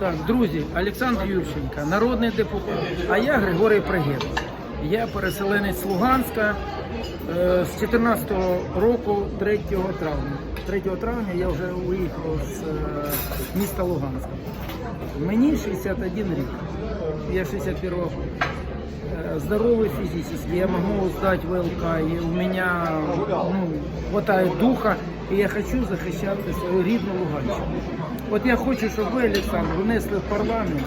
Так, друзі, Олександр Юрченко, народний депутат. А я Григорій Пригєд. Я переселенець Луганська е, з 14 року 3 травня. 3 травня я вже уїхав з е, міста Луганська. Мені 61 рік. Я 61 року. Э, здоровый физически, я могу сдать ВЛК, и у меня ну, хватает духа, і я хочу захищати свою рідну Луганщину. От я хочу, щоб ви, Олександр, внесли в парламент,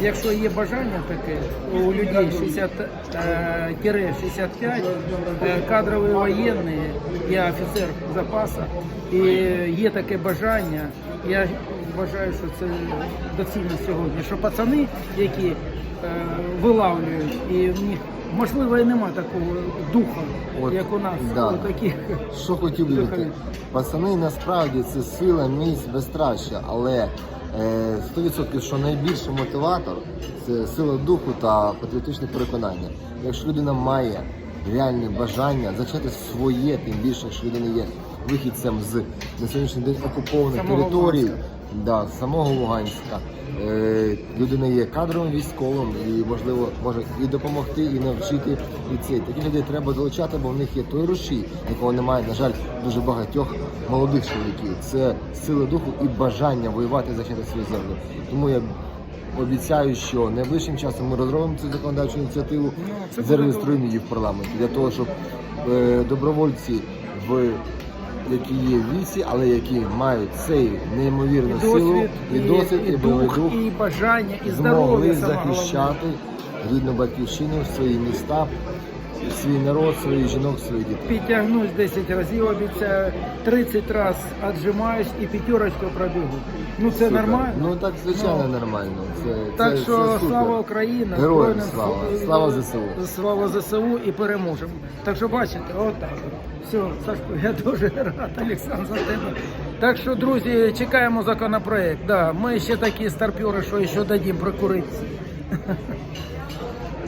якщо є бажання таке у людей 60-65, е, кадрові воєнні, я офіцер запасу, і є таке бажання, я вважаю, що це доцільно сьогодні, що пацани, які е, вилавлюють, і в них можливо і нема такого духа, От, як у нас, да. у таких. Що хотів би Духові. Пацани насправді це сила, міць, безстраща, але е, 100% що найбільший мотиватор це сила духу та патріотичне переконання. Якщо людина має реальне бажання зачати своє, тим більше, якщо людина є вихідцем з на сьогоднішній день окупованих Самого територій, Луганська. да, самого Луганська. Е, людина є кадровим військовим і можливо може і допомогти, і навчити. І це таких людей треба долучати, бо в них є той рушій, якого немає, на жаль, дуже багатьох молодих чоловіків. Це сила духу і бажання воювати захищати свою землю. Тому я обіцяю, що найближчим часом ми розробимо цю законодавчу ініціативу, Ну, зареєструємо її в парламенті для того, щоб е, добровольці в які є в віці, але які мають цей неймовірну І силу, досвід, і досвід, і, і бойовий дух, дух, і бажання, і здоров'я захищати рідну батьківщину, свої міста, свій народ, своїх жінок, своїх дітей. Підтягнусь 10 разів, обіцяю, 30 разів віджимаюсь і п'ятерочку пробігу. Ну це Супер. нормально. Ну так звичайно нормально. Це, Так це, що це слава Україна, Героям слава, слава ЗСУ. Слава ЗСУ і переможемо. Так що бачите, отак. Все, Сашко, я дуже рад, Олександр, за тебе. Так що, друзі, чекаємо законопроект. Да, ми ще такі старпери, що ще дадим прокуритися.